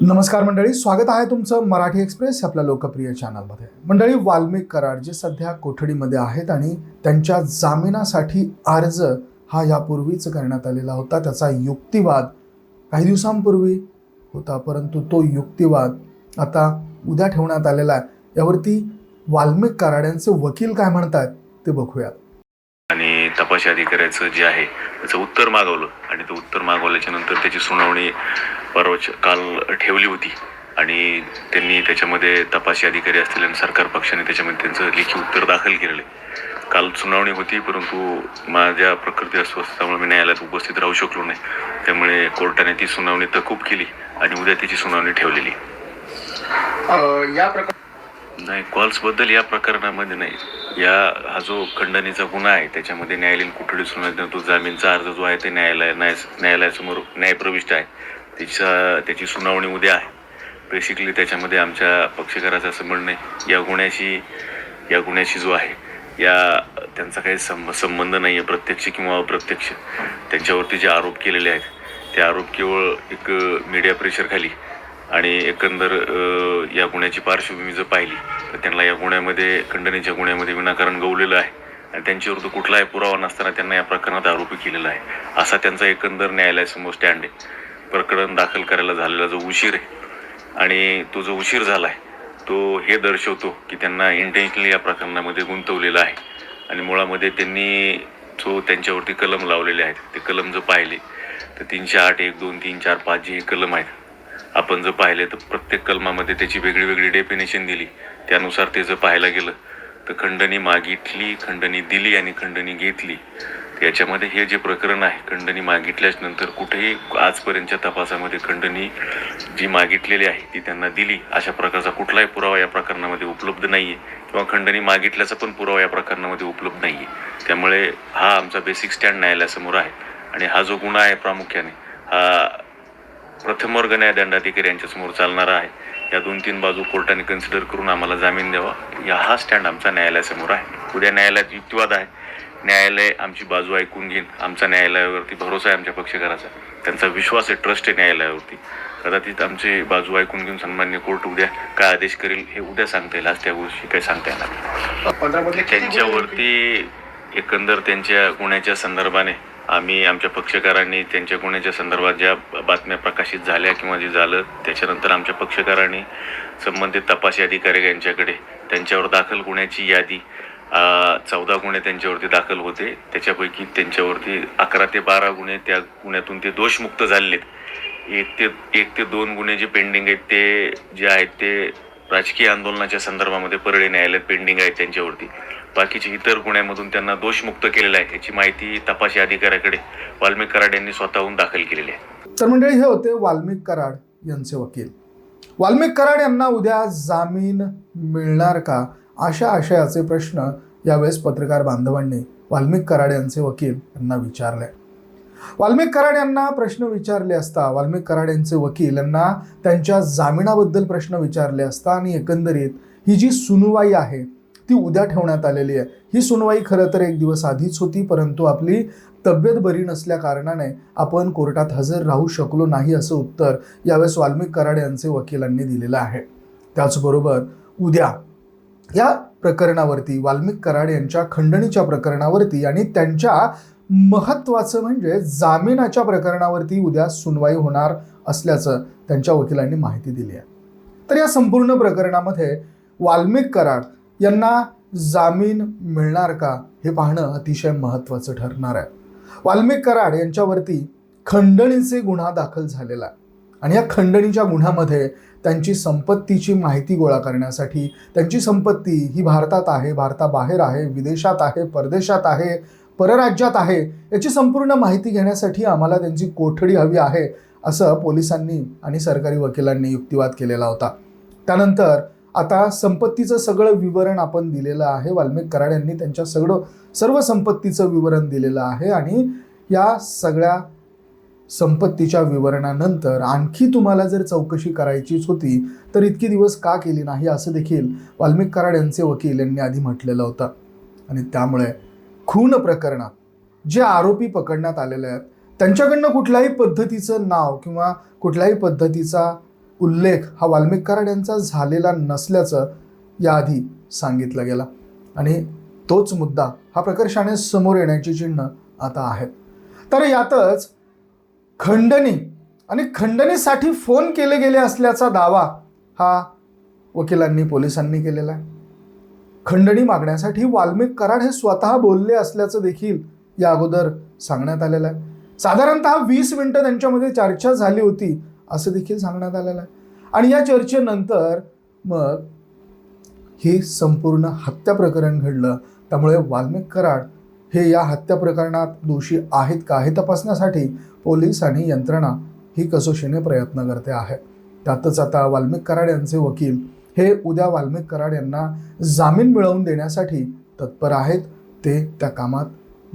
नमस्कार मंडळी स्वागत आहे तुमचं मराठी एक्सप्रेस आपल्या लोकप्रिय चॅनलमध्ये. मंडळी वाल्मिक कराड जे सध्या कोठडीमध्ये आहेत आणि त्यांच्या जामिनासाठी अर्ज हा यापूर्वीच करण्यात आलेला होता. त्याचा युक्तिवाद काही दिवसांपूर्वी होता परंतु तो युक्तिवाद आता उद्या ठेवण्यात आलेला आहे. यावरती वाल्मिक कराड यांचे वकील काय म्हणतात ते बघूयात. आणि अधिकाऱ्याचं जे आहे त्याचं उत्तर मागवलं. आणि ते उत्तर मागवल्याच्या नंतर त्याची सुनावणी परवाच काल ठेवली होती. आणि त्यांनी त्याच्यामध्ये तपासी अधिकारी असतील आणि सरकार पक्षाने त्याच्यामध्ये त्यांचं लेखी उत्तर दाखल केलेलं आहे. काल सुनावणी होती परंतु माझ्या प्रकृती अस्वस्थतामुळे मी न्यायालयात उपस्थित राहू शकलो नाही. त्यामुळे कोर्टाने ती सुनावणी तकूब केली आणि उद्या त्याची सुनावणी ठेवलेली या प्रकार नाही कॉल्सबद्दल या प्रकरणामध्ये नाही. या हा जो खंडणीचा गुन्हा आहे त्याच्यामध्ये न्यायालयीन कोठडी सुनावणी तो जामीनचा अर्ज जो आहे ते न्यायालय न्याय न्यायालयासमोर न्यायप्रविष्ट आहे. त्याचा त्याची सुनावणी उद्या आहे. बेसिकली त्याच्यामध्ये आमच्या पक्षकाराचं असं म्हणणं आहे या गुन्ह्याशी या गुन्ह्याशी जो आहे या त्यांचा काही संब संबंध नाही आहे प्रत्यक्ष किंवा अप्रत्यक्ष. त्यांच्यावरती जे आरोप केलेले आहेत ते आरोप केवळ एक मीडिया प्रेशरखाली आणि एकंदर या गुन्ह्याची पार्श्वभूमी जर पाहिली तर त्यांना या गुन्ह्यामध्ये खंडणीच्या गुन्ह्यामध्ये विनाकारण गवलेलं आहे. आणि त्यांच्याविरुद्ध कुठलाही पुरावा नसताना त्यांना या प्रकरणात आरोपी केलेला आहे. असा त्यांचा एकंदर न्यायालयासमोर स्टँड आहे. प्रकरण दाखल करायला झालेला जो उशीर आहे आणि तो जो उशीर झाला आहे तो हे दर्शवतो की त्यांना इंटेन्शनली या प्रकरणामध्ये गुंतवलेलं आहे. आणि मुळामध्ये त्यांनी जो त्यांच्यावरती कलम लावलेले आहेत ते कलम जर पाहिले तर तीनशे आठ एक दोन तीन चार पाच जे हे कलम आहेत आपण जर पाहिले तर प्रत्येक कलमामध्ये त्याची वेगळी वेगळी डेफिनेशन दिली. त्यानुसार ते जर पाहायला गेलं तर खंडणी मागितली खंडणी दिली आणि खंडणी घेतली. याच्यामध्ये हे जे प्रकरण आहे खंडणी मागितल्याच नंतर कुठेही आजपर्यंतच्या तपासामध्ये खंडणी जी मागितलेली आहे ती त्यांना दिली. अशा प्रकारचा कुठलाही पुरावा या प्रकरणामध्ये उपलब्ध नाही आहे किंवा खंडणी मागितल्याचा पण पुरावा या प्रकरणामध्ये उपलब्ध नाही आहे त्यामुळे हा आमचा बेसिक स्टँड न्यायालयासमोर आहे. आणि हा जो गुन्हा आहे प्रामुख्याने हा प्रथम वर्ग न्यायदंडाधिकारी यांच्या समोर चालणारा आहे. या दोन तीन बाजू कोर्टाने कन्सिडर करून आम्हाला जामीन द्यावा. या हा स्टँड आमचा न्यायालयासमोर आहे. उद्या न्यायालयात युक्तिवाद आहे. न्यायालय आमची बाजू ऐकून घेईन आमचा न्यायालयावरती भरोसा आहे आमच्या पक्षकाराचा. त्यांचा विश्वास आहे ट्रस्ट आहे न्यायालयावरती. कदाचित आमची बाजू ऐकून घेऊन सन्मान्य कोर्ट उद्या काय आदेश करेल हे उद्या सांगता येईल. आज त्या गोष्टी काही सांगता येणार? त्यांच्यावरती एकंदर त्यांच्या गुन्ह्याच्या संदर्भाने आम्ही आमच्या पक्षकारांनी त्यांच्या गुन्ह्याच्या संदर्भात ज्या बातम्या प्रकाशित झाल्या किंवा जे झालं त्याच्यानंतर आमच्या पक्षकारांनी संबंधित तपासी अधिकारी यांच्याकडे त्यांच्यावर दाखल गुन्ह्याची यादी चौदा गुन्हे त्यांच्यावरती दाखल होते. त्याच्यापैकी त्यांच्यावरती अकरा ते बारा गुन्हे त्या गुन्ह्यातून ते दोषमुक्त झालेत. आहेत एक ते एक ते दोन गुन्हे जे पेंडिंग आहेत ते जे आहेत ते राजकीय आंदोलनाच्या संदर्भामध्ये परळी न्यायालयात पेंडिंग आहेत त्यांच्यावरती. बाकीचे इतर गुन्ह्यामधून त्यांना दोषमुक्त केलेला आहे याची माहिती तपासी अधिकाऱ्याकडे वाल्मिक कराड यांनी स्वतःहून दाखल केलेली आहे. तर मंडळी हे होते वाल्मिक कराड यांचे वकील. वाल्मिक कराड यांना उद्या जामीन मिळणार का? अशा आशयाचे प्रश्न यावेळेस पत्रकार बांधवांनी वाल्मिक कराड यांचे वकील यांना विचारले. वाल्मिक कराड यांना प्रश्न विचारले असता वाल्मिक कराड यांचे वकील यांना त्यांच्या जामिनाबद्दल प्रश्न विचारले असता आणि एकंदरीत ही जी सुनवाई आहे ती उद्या ठेवण्यात आलेली आहे. ही सुनवाई खरं तर एक दिवस आधीच होती परंतु आपली तब्येत बरी नसल्या कारणाने आपण कोर्टात हजर राहू शकलो नाही असं उत्तर यावेळेस वाल्मिक कराड यांचे वकिलांनी दिलेलं आहे. त्याचबरोबर उद्या या प्रकरणावरती वाल्मिक कराड यांच्या खंडणीच्या प्रकरणावरती आणि त्यांच्या महत्त्वाचं म्हणजे जामिनाच्या प्रकरणावरती उद्या सुनवाई होणार असल्याचं त्यांच्या वकिलांनी माहिती दिली आहे. तर या संपूर्ण प्रकरणामध्ये वाल्मिक कराड यांना जामीन मिळणार का हे पाहणं अतिशय महत्त्वाचं ठरणार आहे. वाल्मिक कराड यांच्यावरती खंडणीचे गुन्हा दाखल झालेला आहे. आणि या खंडणीच्या गुन्ह्यामध्ये त्यांची संपत्तीची माहिती गोळा करण्यासाठी त्यांची संपत्ती ही भारतात आहे भारताबाहेर आहे विदेशात आहे परदेशात आहे परराज्यात आहे याची संपूर्ण माहिती घेण्यासाठी आम्हाला त्यांची कोठडी हवी आहे असं पोलिसांनी आणि सरकारी वकिलांनी युक्तिवाद केलेला होता. त्यानंतर आता संपत्तीचं सगळं विवरण आपण दिलेलं आहे. वाल्मिक कराड यांनी त्यांच्या सगळं सर्व संपत्तीचं विवरण दिलेलं आहे आणि या सगळ्या संपत्तीच्या विवरणानंतर आणखी तुम्हाला जर चौकशी करायचीच होती तर इतकी दिवस का केली नाही असं देखील वाल्मिक कराड यांचे वकील यांनी आधी म्हटलेलं होतं. आणि त्यामुळे खून प्रकरणात जे आरोपी पकडण्यात आलेले आहेत त्यांच्याकडनं कुठल्याही पद्धतीचं नाव किंवा कुठल्याही पद्धतीचा उल्लेख हा वाल्मिक कराड यांचा झालेला नसल्याचं याआधी सांगितलं गेलं. आणि तोच मुद्दा हा प्रकर्षाने समोर येण्याची चिन्ह आता आहेत. तर यातच खंडणी आणि खंडणीसाठी फोन केले गेले असल्याचा दावा हा वकिलांनी पोलिसांनी केलेला आहे. खंडणी मागण्यासाठी वाल्मिक कराड हे स्वतः बोलले असल्याचं देखील या अगोदर सांगण्यात आलेलं आहे. साधारणतः वीस मिनटं त्यांच्यामध्ये चर्चा झाली होती. असं देखील सांगण्यात आलेलं आहे. आणि या चर्चेनंतर मग हे संपूर्ण हत्या प्रकरण घडलं. त्यामुळे वाल्मिक कराड हे या हत्या प्रकरणात दोषी आहेत का हे तपासण्यासाठी पोलीस आणि यंत्रणा ही कसोशीने प्रयत्न करते आहे. त्यातच आता वाल्मिक कराड यांचे वकील हे उद्या वाल्मिक कराड यांना जामीन मिळवून देण्यासाठी तत्पर आहेत ते त्या कामात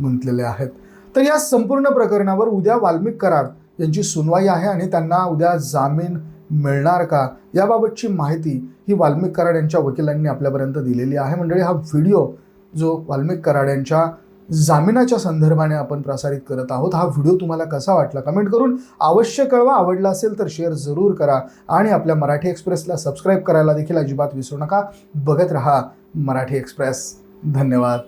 गुंतलेले आहेत. तर या संपूर्ण प्रकरणावर उद्या वाल्मिक कराड यांची सुनवाई आहे आणि त्यांना उद्या जामीन मिळणार का? याबाबतची माहिती ही वाल्मिक कराड यांच्या वकिलांनी आपल्यापर्यंत दिलेली आहे. मंडळी हा व्हिडिओ जो वाल्मिक कराड यांच्या जामिनाच्या संदर्भाने आपण प्रसारित करत आहोत हा व्हिडिओ तुम्हाला कसा वाटला कमेंट करून अवश्य कळवा. आवडला असेल तर शेअर जरूर करा आणि आपल्या मराठी एक्सप्रेसला सबस्क्राईब करायला देखील अजिबात विसरू नका. बघत रहा मराठी एक्सप्रेस. धन्यवाद.